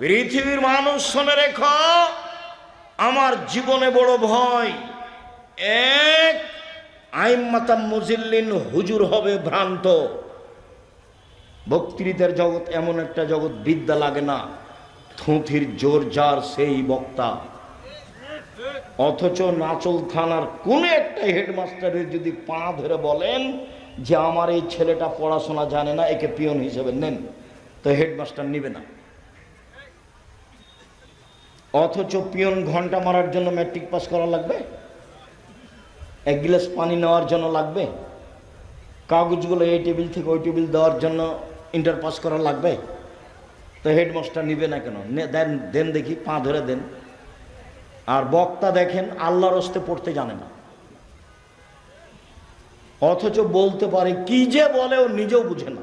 পৃথিবীর মানুষ শুনে রেখ, আমার জীবনে বড় ভয়। এক, আইম্মাতাম মুজিল্লিন, হুজুর হবে ভ্রান্ত। বক্তৃতার জগৎ এমন একটা জগৎ, বিদ্যা লাগে না। থুঁথির জোর যার সেই বক্তা। অথচ নাচল থানার কোন একটা হেডমাস্টারের যদি পা ধরে বলেন যে আমার এই ছেলেটা পড়াশোনা জানে না, একে পিয়ন হিসেবে নেন। তো হেডমাস্টার নিবে না। অথচ পিয়ন ঘণ্টা মারার জন্য ম্যাট্রিক পাস করা লাগবে? এক গ্লাস পানি নেওয়ার জন্য লাগবে? কাগজগুলো এই টেবিল থেকে ওই টেবিল দেওয়ার জন্য ইন্টার পাস করা লাগবে? তো হেডমাস্টার নিবে না কেন? দেন দেন দেখি, পা ধরে দেন। আর বক্তা দেখেন, আল্লাহর হস্তে পড়তে জানে না। অথচ বলতে পারে, কি যে বলে ও নিজেও বুঝে না।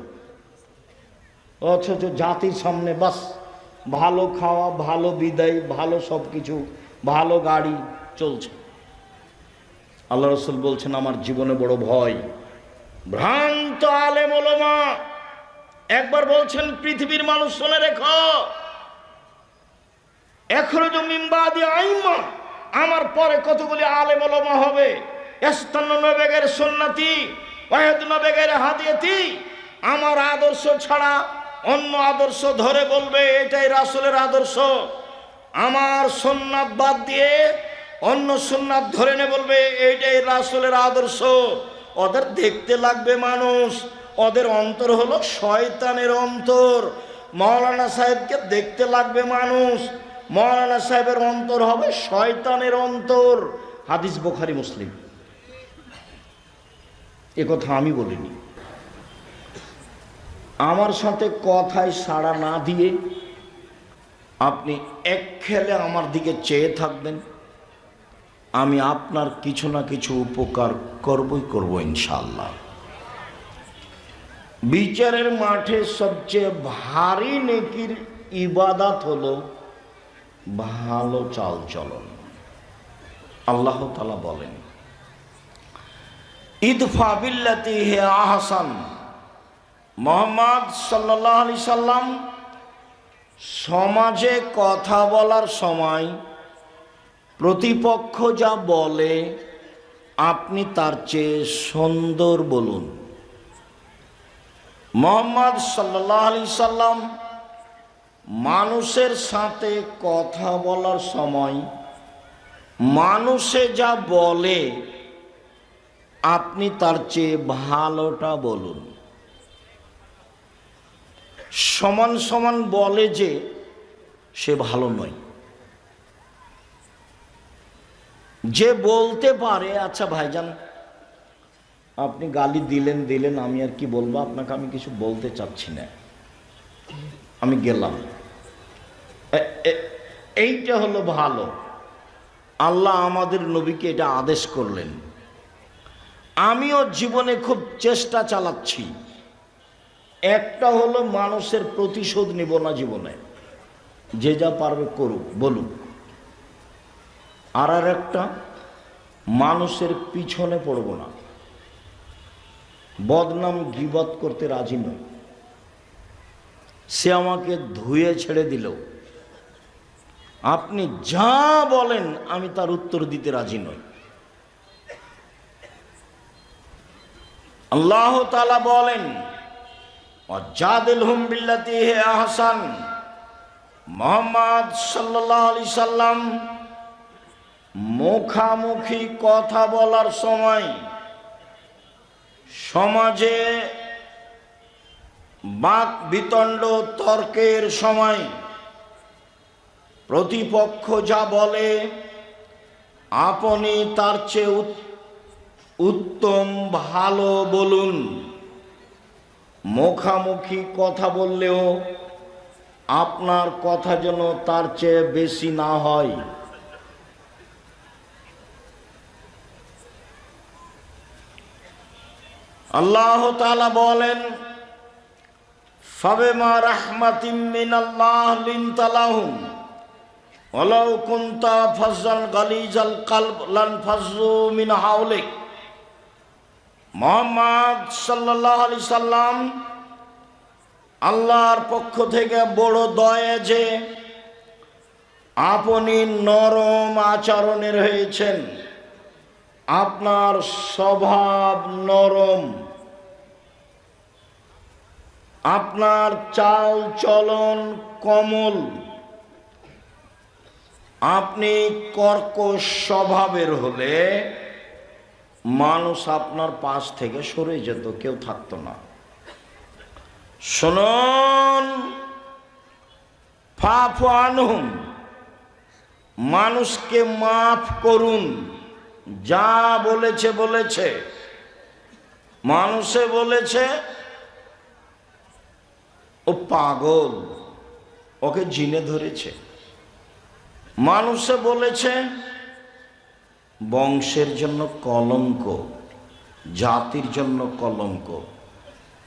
অথচ জাতির সামনে বাস ভালো খাওয়া, ভালো বিদায়, ভালো সব কিছু ভালো গাড়ি চলছে। আল্লাহ রসুল বলছেন, আমার জীবনে বড় ভয়। ভ্রান্ত আলেম ওলমা, একবার বলছেন, পৃথিবীর মানুষ শুনে রেখ। এখনও যে মিম্বাদি আইমা, আমার পরে কতগুলি আলেম ওলমা হবে? এস্তান্ন নবেগের সন্ন্যাতি ওয়াহেদ নবেগের হাদিয়াতি, আমার আদর্শ ছাড়া অন্য আদর্শ ধরে বলবে, এটাই রাসূলের আদর্শ। আমার সোননাথ বাদ দিয়ে অন্য সোননাথ ধরে নে বলবে এইটাই রাসূলের আদর্শ। ওদের দেখতে লাগবে মানুষ, ওদের অন্তর হলো শয়তানের অন্তর। মৌলানা সাহেবকে দেখতে লাগবে মানুষ, মৌলানা সাহেবের অন্তর হবে শয়তানের অন্তর। হাদিস বোখারি, মুসলিম। এ কথা আমি বলিনি। আমার সাথে কথায় সাড়া না দিয়ে আপনি এক খেলে আমার দিকে চেয়ে থাকবেন, আমি আপনার কিছু না কিছু উপকার করবই করব ইনশাল্লাহ বিচারের মাঠে সবচেয়ে ভারী নেকির ইবাদাত হলো ভালো চাল চলন। আল্লাহ তালা বলেন, ইদফা বিল্লাতি হে আহসান। মোহাম্মদ সাল্লাহ আলি সাল্লাম সমাজে কথা বলার সময় প্রতিপক্ষ যা বলে, আপনি তার চেয়ে সুন্দর বলুন। মোহাম্মদ সাল্লাহ আলি সাল্লাম মানুষের সাথে কথা বলার সময় মানুষে যা বলে, আপনি তার চেয়ে ভালোটা বলুন। সমান সমান বলে যে সে ভালো নয়। যে বলতে পারে আচ্ছা ভাইজান, আপনি গালি দিলেন দিলেন, আমি আর কি বলব? আপনাকে আমি কিছু বলতে চাচ্ছি না। আমি গেলাম। এইটা হলো ভালো। আল্লাহ আমাদের নবীকে এটা আদেশ করলেন। আমিও জীবনে খুব চেষ্টা চালাচ্ছি। একটা হলো মানুষের প্রতিশোধ নিব না জীবনে। যে যা পারবে করুক, বলুক। আর আর একটা, মানুষের পিছনে পড়ব না। বদনাম গিবত করতে রাজি নয় সে আমাকে ধুয়ে ছেড়ে দিল আপনি যা বলেন, আমি তার উত্তর দিতে রাজি নই। আল্লাহ তালা বলেন অজাদিল হুম বিল্লাতি হে আহসান। মোহাম্মদ সাল্লাহ আলি মুখামুখি কথা বলার সময় সমাজে বাক বিতণ্ড তর্কের সময় প্রতিপক্ষ যা বলে, আপনি তার চেয়ে উত- উত্তম ভালো বলুন। মুখামুখি কথা বললেও আপনার কথা যেন তার চেয়ে বেশি না হয়। আল্লাহ তাআলা বলেন, ফাবেমা রাহমাতিম মিনাল্লাহ লিনতালাহুম, ওয়ালাউ কুনতা ফাজ্জাল গালিজাল কালব, লান ফাজ্জু মিন হাওলিক। মোহাম্মদ সাল্লাল্লাহু আলাইহি সাল্লাম আল্লাহর পক্ষ থেকে বড় দয়া যে আপনি নরম আচরণের হয়েছেন, আপনার স্বভাব নরম, আপনার চাল চলন কমল, আপনি কর্কশ স্বভাবের হলে মানুষ আপনার পাশ থেকে সরে যেত, কেউ থাকতো না। শুনুন, ফাফ আনহুম, মানুষকে মাফ করুন, যা বলেছে বলেছে। মানুষে বলেছে, ও পাগল, ওকে জিনে ধরেছে। মানুষে বলেছে বংশের জন্য কলঙ্ক, জাতির জন্য কলঙ্ক।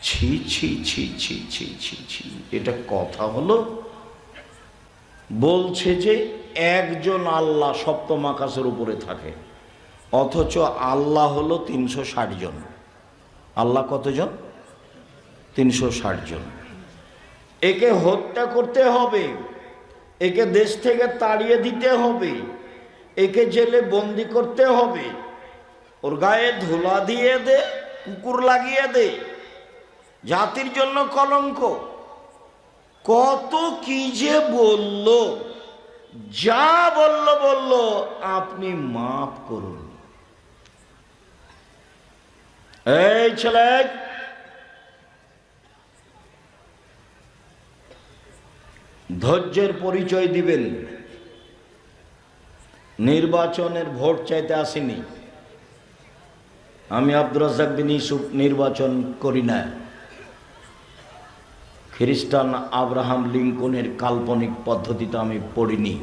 ছি ছি ছি ছি ছি ছি ছি। এটা কথা হলো, বলছে যে একজন আল্লাহ সপ্তম আকাশের উপরে থাকে, অথচ আল্লাহ হলো তিনশো ষাট জন। আল্লাহ কতজন? তিনশো ষাট জন। একে হত্যা করতে হবে, একে দেশ থেকে তাড়িয়ে দিতে হবে। একে জেলে বন্দি করতে হবে। ওর গায়ে ধুলা দিয়ে দে, কুকুর লাগিয়ে দে। জাতির জন্য কলঙ্ক। কত কি যে বলল, যা বলল বলল, আপনি মাফ করুন। এই ছেলে, ধৈর্যের পরিচয় দিবেন। নির্বাচনের ভোট চাইতে আসেনি। আমি আব্দুর রাজাক বিন ইসুফ নির্বাচন করি না খ্রিস্টান আব্রাহাম লিঙ্কনের কাল্পনিক পদ্ধতিতে আমি পড়িনি।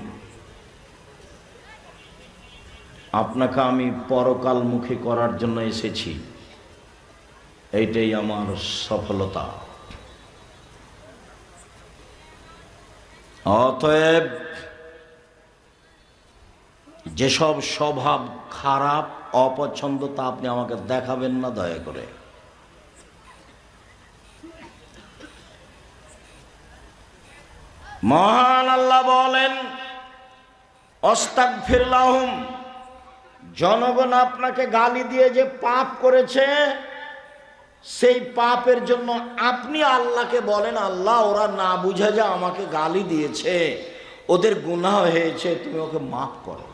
আপনাকে আমি পরকালমুখী করার জন্য এসেছি। এইটাই আমার সফলতা। অতএব যেসব স্বভাব খারাপ, অপছন্দ তা আপনি আমাকে দেখাবেন না, দয়া করে। মহান আল্লাহ বলেন অস্তাক ফিরলাহম জনগণ আপনাকে গালি দিয়ে যে পাপ করেছে, সেই পাপের জন্য আপনি আল্লাহকে বলেন, আল্লাহ, ওরা না বুঝে যে আমাকে গালি দিয়েছে, ওদের গুনাহ হয়েছে, তুমি ওকে মাফ করো।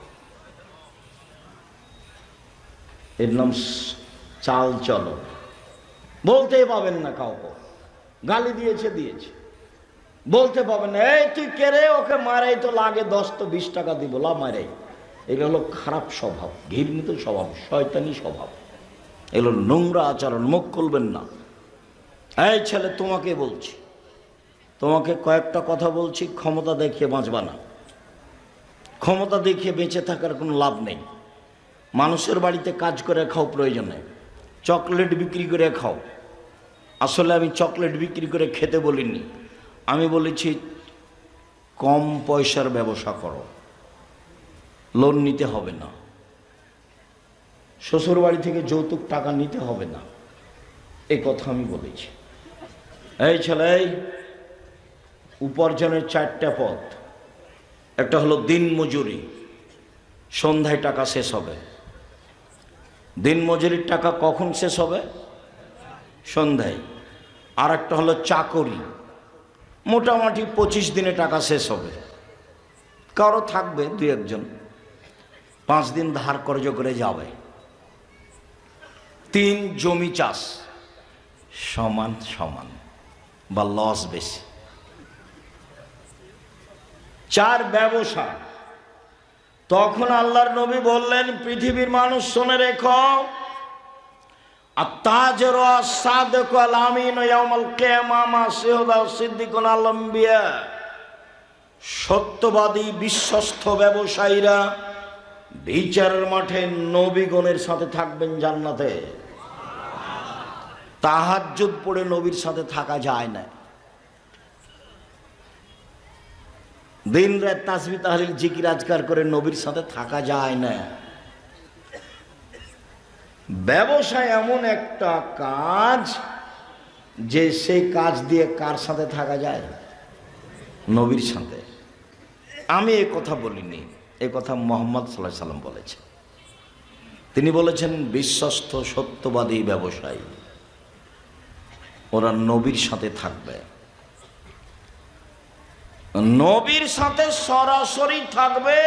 এর নাম চাল চলো। বলতেই পাবেন না কাউকে। গালি দিয়েছে দিয়েছে। বলতে পাবেন না, এই তুই কেড়ে ওকে মারাই তো লাগে দশ তো বিশ টাকা দিব লা মারাই। এগুলো হলো খারাপ স্বভাব, ঘৃণিত স্বভাব, শয়তানি স্বভাব। এগুলো নোংরা আচরণ, মুখ খুলবেন না। এই ছেলে, তোমাকে বলছি, তোমাকে কয়েকটা কথা বলছি, ক্ষমতা দেখিয়ে বাঁচবা না। ক্ষমতা দেখিয়ে বেঁচে থাকার কোনো লাভ নেই। মানুষের বাড়িতে কাজ করে খাও, প্রয়োজনে চকলেট বিক্রি করে খাও। আসলে আমি চকলেট বিক্রি করে খেতে বলিনি। আমি বলেছি, কম পয়সার ব্যবসা করো। লোন নিতে হবে না। শ্বশুর বাড়ি থেকে যৌতুক টাকা নিতে হবে না। এই কথা আমি বলেছি। এই ছেলে উপার্জনের চারটা পথ। একটা হলো দিন মজুরি। সন্ধ্যায় টাকা শেষ হবে। দিন মজুরির টাকা কখন শেষ হবে? সন্ধ্যায়। আর একটা হলো চাকরি। মোটামুটি পঁচিশ দিনে টাকা শেষ হবে। কারও থাকবে দু একজন। পাঁচ দিন ধার কর্য করে যাবে। তিন জমি চাষ। সমান সমান বা লস বেশি। চার ব্যবসা। তখন আল্লাহর নবী বললেন, পৃথিবীর মানুষ শুনে রেখো। আত্তাজর সাদেক আল আমিন ইয়াউমাল কিয়ামা সিহদা সিদ্দিকুন আল আম্বিয়া। সত্যবাদী, বিশ্বস্ত ব্যবসায়ীরা বিচারের মাঠে নবীগণের সাথে থাকবেন জান্নাতে। তাহাজ্জুদ পড়ে নবীর সাথে থাকা যায় না। দিন রাত তাসবি তাহলিল জিকির আজকার করে নবীর সাথে থাকা যায় না। ব্যবসা এমন একটা কাজ যে সেই কাজ দিয়ে কার সাথে থাকা যায়? নবীর সাথে। আমি এ কথা বলিনি, এ কথা মোহাম্মদ সাল্লাহ সাল্লাম বলেছেন। তিনি বলেছেন, বিশ্বস্ত সত্যবাদী ব্যবসায়ী, ওরা নবীর সাথে থাকবে। নবীর সাথে সরাসরি থাকবে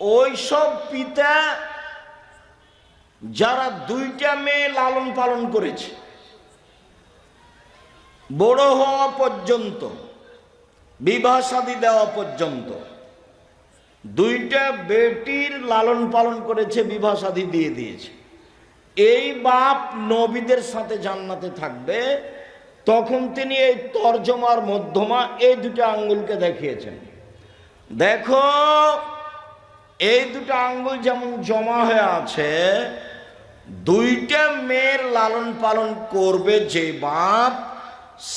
ওই সব পিতা যারা দুইটা মেয়ে লালন পালন করেছে। বড় হওয়া পর্যন্ত, বিবাহ শাদী দেওয়া পর্যন্ত, দুইটা বেটির লালন পালন করেছে, বিবাহ শাদী দিয়ে দিয়েছে। এই বাপ নবীদের সাথে জান্নাতে থাকবে তখন তিনি এই তর্জমার মধ্যমা এই দুটো আঙ্গুলকে দেখিয়েছেন। দেখো, এই দুটো আঙ্গুল যেমন জমা হয়ে আছে, দুইটা মেয়ের লালন পালন করবে যে বাপ,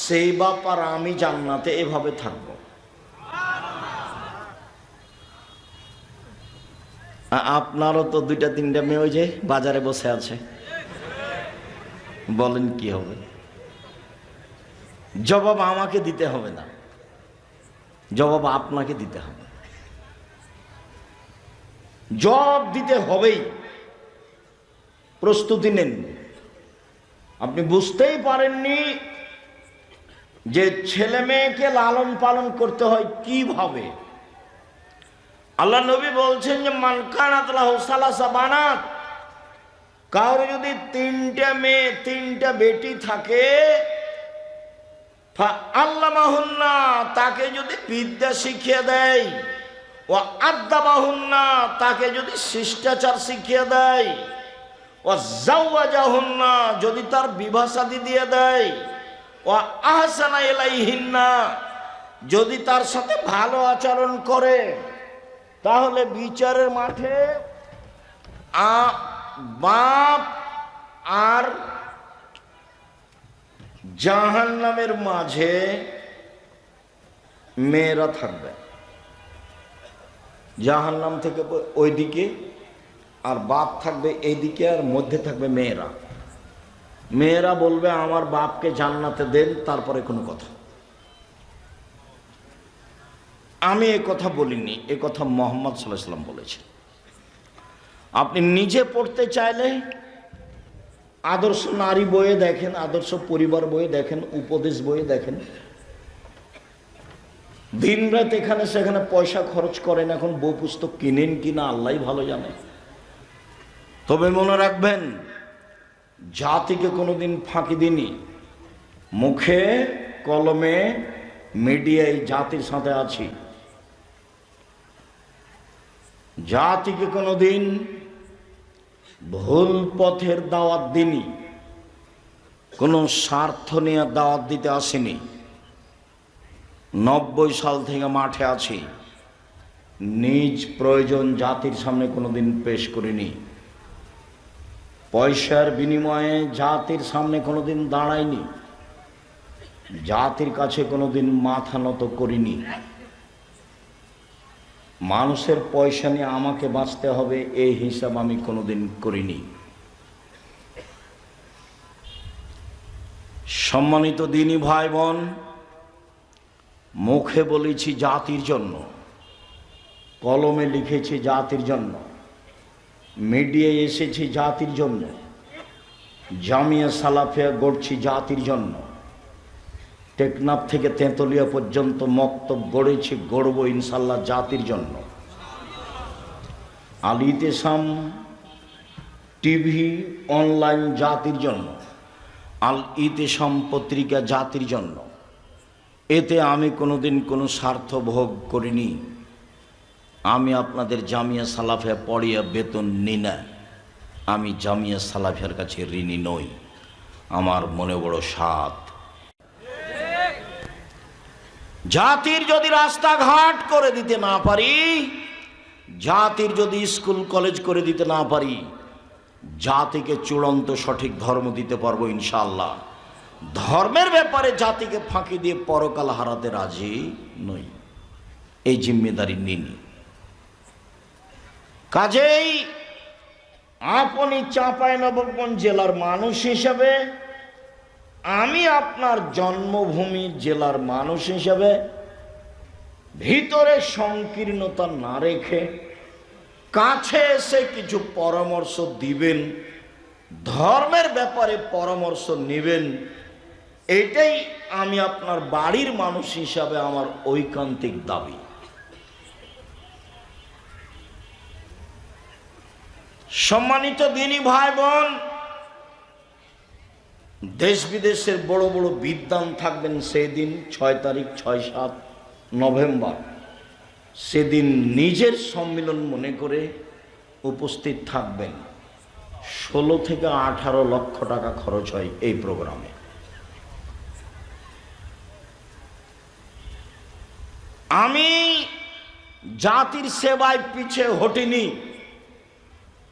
সেই বাপ আর আমি জান্নাতে এভাবে থাকব। আপনারও তো দুইটা তিনটা মেয়ে ওই যে বাজারে বসে আছে। বলেন কি হবে? জবাব আমাকে দিতে হবে না। জবাব আপনাকে দিতে হবে। জবাব দিতে হবেই। প্রস্তুতি নেন। আপনি বুঝতেই পারেননি যে ছেলে মেয়েকে লালন পালন করতে হয় কীভাবে। আল্লাহ নবী বলছেন যে মানকানাত কারোর যদি তিনটা মেয়ে, তিনটা বেটি থাকে তাকে যদি বিদ্যা শিখিয়ে দেয়। ও আদাবাহুন্না তাকে যদি শিষ্টাচার শিখিয়ে দেয়। ও জাউয়াজাহুন্না যদি তার বিবাহ দিয়ে দেয়। ও আহসানা এলাইহিন্না যদি তার সাথে ভালো আচরণ করে। তাহলে বিচারের মাঠে বাপ আর জাহান নামের মাঝে মেয়েরা থাকবে। জাহান নাম থেকে ওইদিকে আর বাপ থাকবে এইদিকে আর মধ্যে থাকবে মেয়েরা। মেয়েরা বলবে, আমার বাপকে জান্নাতে দেন, তারপরে কোনো কথা। আমি এ কথা বলিনি, এ কথা মোহাম্মদ সাল্লাহ সাল্লাম বলেছেন। আপনি নিজে পড়তে চাইলে আদর্শ নারী বইয়ে দেখেন, আদর্শ পরিবার বইয়ে দেখেন, উপদেশ বইয়ে দেখেন। দিন রাত এখানে সেখানে পয়সা খরচ করেন, এখন বই পুস্তক কিনেন কিনা আল্লাহ ভালো জানে। তবে মনে রাখবেন, জাতিকে কোনোদিন ফাঁকি দিনি মুখে, কলমে, মিডিয়ায় জাতির সাথে আছি। জাতিকে কোনোদিন ভুল পথের দাওয়াত দিনি। কোনো স্বার্থ নিয়ে দাওয়াত দিতে আসেনি। নব্বই সাল থেকে মাঠে আছি। নিজ প্রয়োজন জাতির সামনে কোনোদিন পেশ করিনি। পয়সার বিনিময়ে জাতির সামনে কোনো দিন দাঁড়াইনি। জাতির কাছে কোনোদিন মাথা নত করিনি। মানুষের পয়সা নিয়ে আমাকে বাঁচতে হবে, এই হিসাব আমি কোনোদিন করিনি। সম্মানিত দিনী ভাই বোন মুখে বলেছি জাতির জন্য, কলমে লিখেছি জাতির জন্য, মিডিয়ায় এসেছি জাতির জন্য, জামিয়া সালাফিয়া গড়ছি জাতির জন্য টেকনাফ থেকে তেঁতুলিয়া পর্যন্ত মক্তব গড়েছি, গড়ব ইনশাল্লাহ জাতির জন্য। আল ইতেসাম টিভি অনলাইন জাতির জন্য, আল ইতেসাম পত্রিকা জাতির জন্য। এতে আমি কোনোদিন কোনো স্বার্থ ভোগ করিনি। আমি আপনাদের জামিয়া সালাফিয়া পড়িয়া বেতন নিই না। আমি জামিয়া সালাফিয়ার কাছে ঋণী নই। আমার মনে বড় সাথ জাতির যদি রাস্তাঘাট করে দিতে না পারি, জাতির যদি স্কুল, কলেজ করে দিতে না পারি, জাতিকে চূড়ান্ত সঠিক ধর্ম দিতে পারব ইনশাল্লাহ ধর্মের ব্যাপারে জাতিকে ফাঁকি দিয়ে পরকাল হারাতে রাজি নই। এই জিম্মেদারি নিনি। কাজেই আপনি চাঁপাই নবগঞ্জ জেলার মানুষ হিসেবে আমি আপনার জন্মভূমি জেলার মানুষ হিসেবে ভিতরে সংকীর্ণতা না রেখে কাছে এসে কিছু পরামর্শ দিবেন, ধর্মের ব্যাপারে পরামর্শ নেবেন, এটাই আমি আপনার বাড়ির মানুষ হিসাবে আমার ঐকান্তিক দাবি। সম্মানিত দিনী ভাই বোন দেশ বিদেশের বড় বড় বিদ্বান থাকবেন সেদিন ছয় তারিখ, ছয় সাত নভেম্বর। সেদিন নিজের সম্মিলন মনে করে উপস্থিত থাকবেন। ষোলো থেকে আঠারো লক্ষ টাকা খরচ হয় এই প্রোগ্রামে। আমি জাতির সেবায় পিছে হটিনি।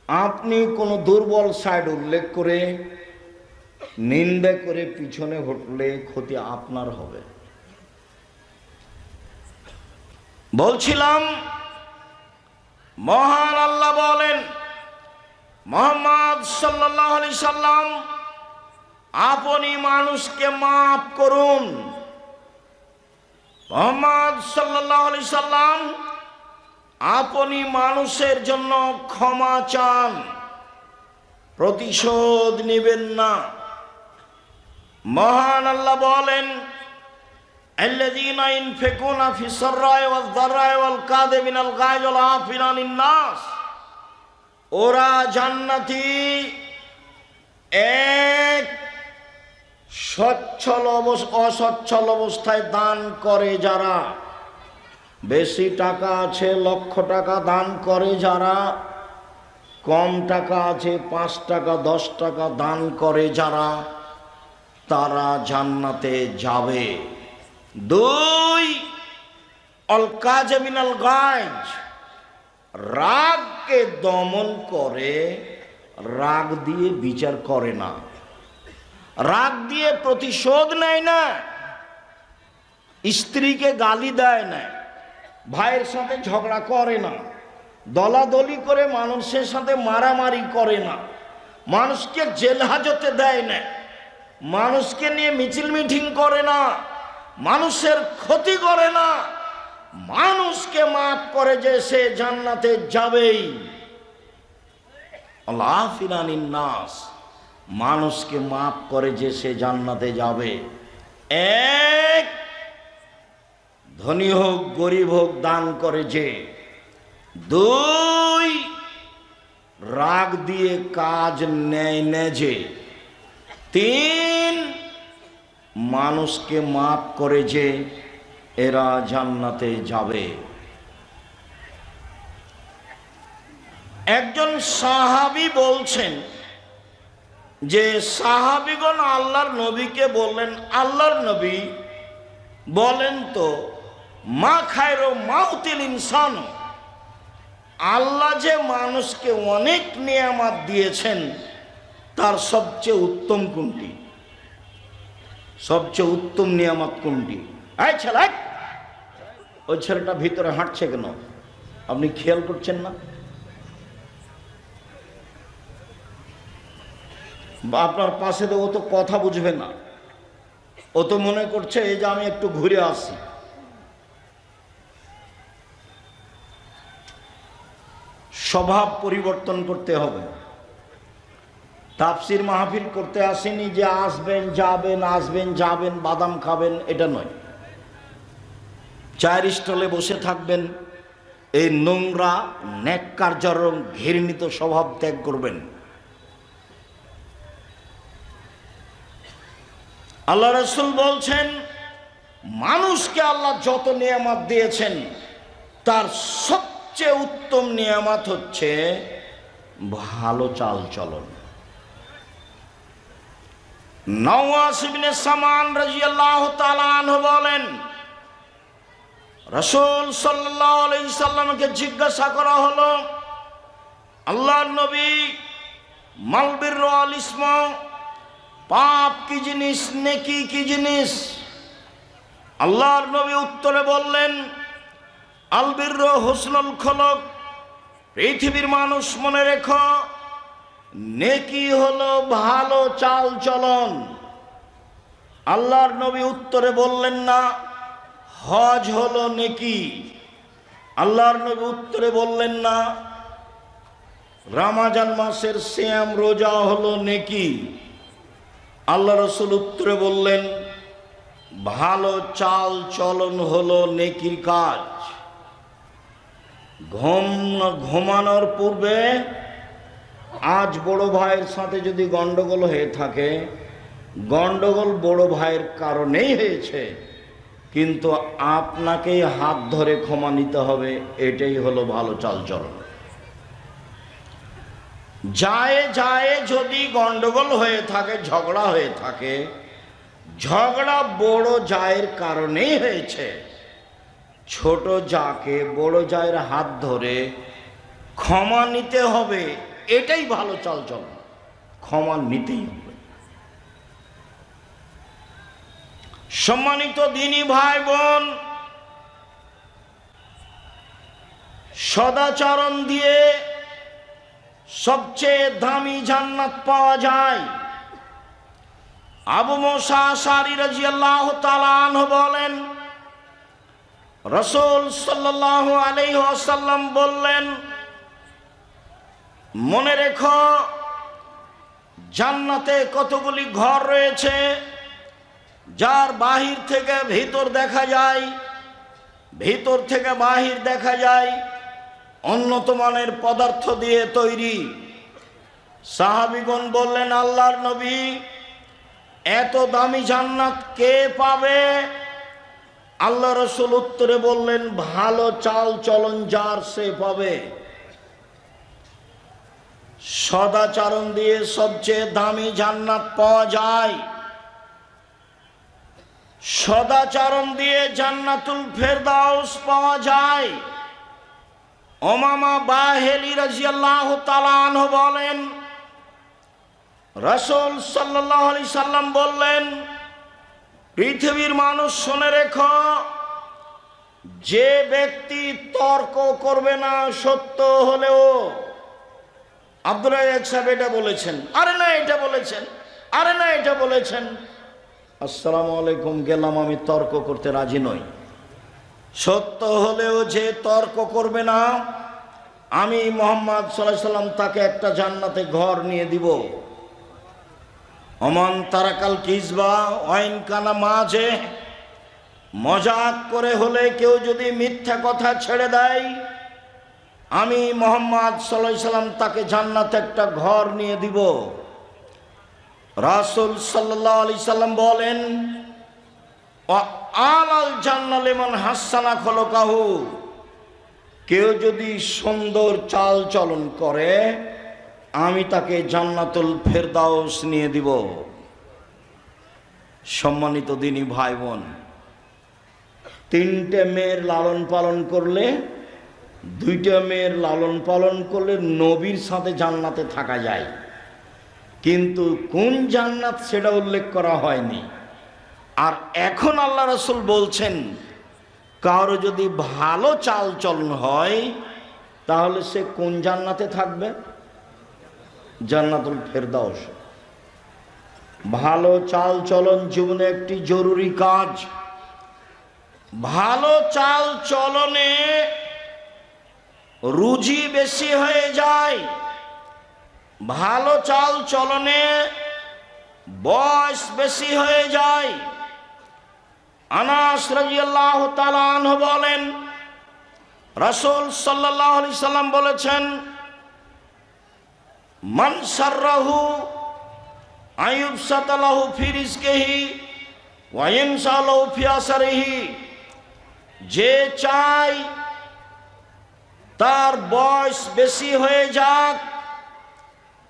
আপনি কোনো দুর্বল সাইড উল্লেখ করে নিন্দা করে পিছনে হটলে ক্ষতি আপনার হবে। বলছিলাম, মহান আল্লাহ বলেন, মোহাম্মদ সাল্লাহ আলি সাল্লাম, আপনি মানুষকে মাফ করুন। মোহাম্মদ সাল্লাহ আলি সাল্লাম, আপনি মানুষের জন্য ক্ষমা চান, প্রতিশোধ নেবেন না। মহান আল্লাহ বলেন ওরা জান্নাতি এক সচ্ছল অসচ্ছল অবস্থায় দান করে যারা। বেশি টাকা আছে, লক্ষ টাকা দান করে যারা। কম টাকা আছে, পাঁচ টাকা, দশ টাকা দান করে যারা। তারা জান্নাতে যাবে। দুই অল কাজে মিনাল গাছ রাগকে দমন করে, রাগ দিয়ে বিচার করে না। রাগ দিয়ে প্রতিশোধ নেয় না। স্ত্রীকে গালি দেয় না। ভাইয়ের সাথে ঝগড়া করে না। দলাদলি করে মানুষের সাথে মারামারি করে না। মানুষকে জেল হাজতে দেয় না। মানুষকে নিয়ে মিছিল মিটিং করে না, মানুষের ক্ষতি করে না, মানুষকে মাফ করে যে সে জান্নাতে যাবেই। নাস মানুষকে মাফ করে যে সে জান্নাতে যাবে। এক, ধনী হোক, গরিব হোক, দান করে যে। দুই, রাগ দিয়ে কাজ নেয় নে যে। তিন মানুষকে মাফ করে যে এরা জান্নাতে যাবে। একজন সাহাবি বলছেন যে সাহাবিগণ আল্লাহর নবীকে বললেন, আল্লাহর নবী বলেন তো, মা খায়রো মাউতিল ইনসান, আল্লাহ যে মানুষকে অনেক নিয়ামত দিয়েছেন তার সবচেয়ে উত্তম কোনটি? সবচেয়ে উত্তম নিয়ামত কোনটি? এই ছেলে! ওই ছেলেটা ভিতরে হাঁটছে কেন? আপনি খেয়াল করছেন না? বা আপনার পাশে তো ও তো কথা বুঝবে না। ও তো মনে করছে এই যে আমি একটু ঘুরে আসি। স্বভাব পরিবর্তন করতে হবে। তাপসির মাহফিল করতে আসেনি যে আসবেন, যাবেন আসবেন, যাবেন, বাদাম খাবেন, এটা নয়। চায়ের স্টলে বসে থাকবেন, এই নোংরা ন্যাক্কারজরম ঘৃণিত স্বভাব ত্যাগ করবেন। আল্লাহ রসুল বলছেন, মানুষকে আল্লাহ যত নিয়ামত দিয়েছেন, তার সবচেয়ে উত্তম নিয়ামত হচ্ছে, ভালো চাল চলন নওয়াজ ইবনে সামান আলাইহি সাল্লামকে জিজ্ঞাসা করা হলো, আল্লাহর নবী মালবির পাপ কি জিনিস, নেকি কি জিনিস? আল্লাহর নবী উত্তরে বললেন আলবির হোসনুল খলক, পৃথিবীর মানুষ মনে রেখো নেকি হলো ভালো চাল চলন। আল্লাহর নবী উত্তরে বললেন না, হজ হলো নেকি। আল্লাহর নবী উত্তরে বললেন না, রামাজান মাসের শ্যাম রোজা হলো নেকি। আল্লাহ রসুল উত্তরে বললেন, ভালো চাল চলন হলো নেকির কাজ। ঘুম ঘুমানোর পূর্বে আজ বড় ভাইয়ের সাথে যদি গন্ডগোল হয়ে থাকে, গন্ডগোল বড় ভাইয়ের কারণেই হয়েছে, কিন্তু আপনাকেই হাত ধরে ক্ষমা নিতে হবে, এটাই হলো ভালো চালচলন। যায় যায় যদি গন্ডগোল হয়ে থাকে, ঝগড়া হয়ে থাকে, ঝগড়া বড় জায়ের কারণেই হয়েছে। ছোট যাকে বড় জায়ের হাত ধরে ক্ষমা নিতে হবে এটাই ভালো চালচল। ক্ষমা নিতেই হবে। সম্মানিত দিনী ভাই বোন সদাচরণ দিয়ে সবচেয়ে দামি জান্নাত পাওয়া যায়। আবু মোসা সারি রাজি আল্লাহ তালান বলেন, রসুল সাল্লাহ আলাইসাল্লাম বললেন মনে রেখো, জান্নাতে কতগুলি ঘর রয়েছে, যার বাহির থেকে ভিতর দেখা যায়, ভিতর থেকে বাহির দেখা যায় উন্নত মানের পদার্থ দিয়ে তৈরি। সাহাবিগণ বললেন, আল্লাহর নবী, এত দামি জান্নাত কে পাবে? আল্লাহ রসুল উত্তরে বললেন, ভালো চাল চলন যার সে পাবে। সদাচরণ দিয়ে সবচেয়ে দামি জান্নাত পাওয়া যায়। সদাচরণ দিয়ে জান্নাতুল ফেরদাউস পাওয়া যায়। ওমামা বাহেলি রাজিয়াল্লাহ তালান বলেন, রসুল সাল্লাহ আলি সাল্লাম বললেন, পৃথিবীর মানুষ শুনে রেখো, যে ব্যক্তি তর্ক করবে না সত্য হলেও আব্দুল এক সাহেব এটা বলেছেন, আরে না এটা বলেছেন, আরে না এটা বলেছেন। আসসালামু আলাইকুম, গেলাম আমি তর্ক করতে রাজি নই। সত্য হলেও যে তর্ক করবে না, আমি মোহাম্মদ সাল্লাহ সাল্লাম তাকে একটা জান্নাতে ঘর নিয়ে দিব। অমন তারাকাল কিসবা, ওয়াইন কানা মাঝে, মজাক করে হলে কেউ যদি মিথ্যা কথা ছেড়ে দেয় আমি মোহাম্মদ সাল্লাহ সাল্লাম তাকে জান্নাতে একটা ঘর নিয়ে দিব। রাসুল সাল্লাহ আলি সাল্লাম বলেন আলাল জান্নালেমন হাসানা খলকাহু। কেউ যদি সুন্দর চাল চলন করে, আমি তাকে জান্নাতুল ফেরদাউস নিয়ে দিব। সম্মানিত দিনী ভাই বোন, তিনটে মেয়ের লালন পালন করলে দুইটা মেয়ের লালন পালন করলে নবীর সাথে জান্নাতে থাকা যায়। কিন্তু কোন জান্নাত সেটা উল্লেখ করা হয়নি। আর এখন আল্লাহ রসুল বলছেন, কারও যদি ভালো চাল চলন হয়, তাহলে সে কোন জান্নাতে থাকবে? জান্নাতুল ফেরদাউস। ভালো চাল চলন জীবনে একটি জরুরি কাজ। ভালো চাল চলনে রুজি বেশি হয়ে যায়। ভালো চাল চলনে বয়স বেশি হয়ে যায়। আনাস বলেন, রসুল সাল্লাম বলেছেন মনসারহু আয়ুব সাতালাহু ওয়াইনসালাহু ফিয়াসারিহি যে চাই তার বয়স বেশি হয়ে যাক,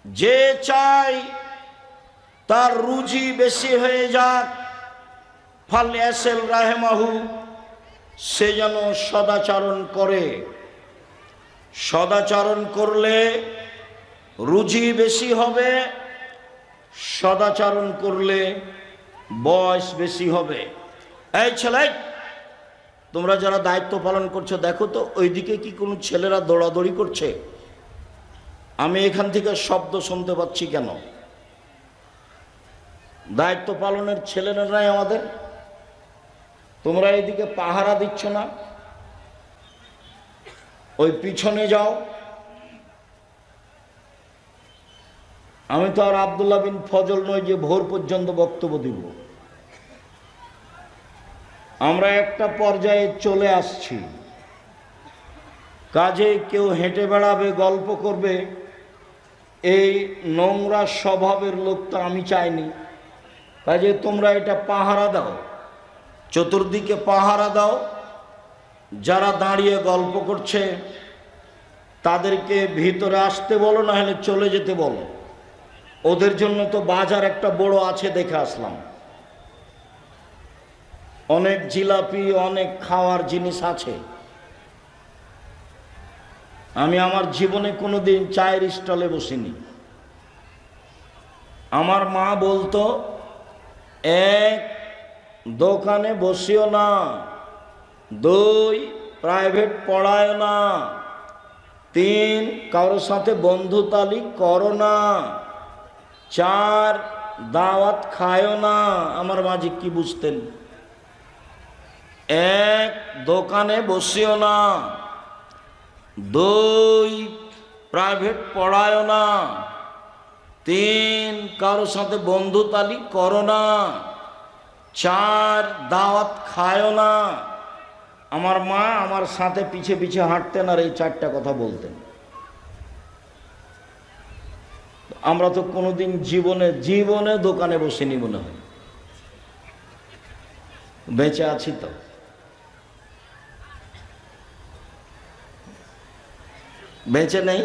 যে চাই তার রুজি বেশি হয়ে যাক। ফাল এসেল রাহেমাহু, সে যেন সদাচরণ করে। সদাচরণ করলে রুজি বেশি হবে, সদাচরণ করলে বয়স বেশি হবে। এই ছেলে তোমরা যারা দায়িত্ব পালন করছ, দেখো তো, ওইদিকে কি কোনো ছেলেরা দৌড়াদৌড়ি করছে? আমি এখান থেকে শব্দ শুনতে পাচ্ছি কেন? দায়িত্ব পালনের ছেলেরাই আমাদের? তোমরা এইদিকে পাহারা দিচ্ছ না? ওই পিছনে যাও। আমি তো আর আবদুল্লাহ বিন ফজল নই যে ভোর পর্যন্ত বক্তব্য দিব। আমরা একটা পর্যায়ে চলে আসছি। কাজে কেউ হেঁটে বেড়াবে, গল্প করবে, এই নোংরা স্বভাবের লোক তো আমি চাইনি। কাজে তোমরা এটা পাহারা দাও, চতুর্দিকে পাহারা দাও, যারা দাঁড়িয়ে গল্প করছে, তাদেরকে ভিতরে আসতে বলো না হলে চলে যেতে বলো। ওদের জন্য তো বাজার একটা বড় আছে, দেখে আসলাম। অনেক জিলাপি, অনেক খাওয়ার জিনিস আছে। আমি আমার জীবনে কোনোদিন চায়ের স্টলে বসিনি। আমার মা বলতো, এক দোকানে বসিও না, দুই প্রাইভেট পড়ায় না, তিন কারোর সাথে বন্ধুতালি করো না, চার দাওয়াত খায়ও না। আমার মাঝে কি বুঝতেন? এক দোকানে বসিও না, দুই প্রাইভেট পড়ায় না, তিন কারোর সাথে বন্ধুতালি করো না, চার দাওয়াত খায়ও না। আমার মা আমার সাথে পিছে পিছে হাঁটতেন আর এই চারটা কথা বলতেন। আমরা তো কোনোদিন জীবনে জীবনে দোকানে বসিনি মনে হয়। বেঁচে আছি তো। বেঁচে নেই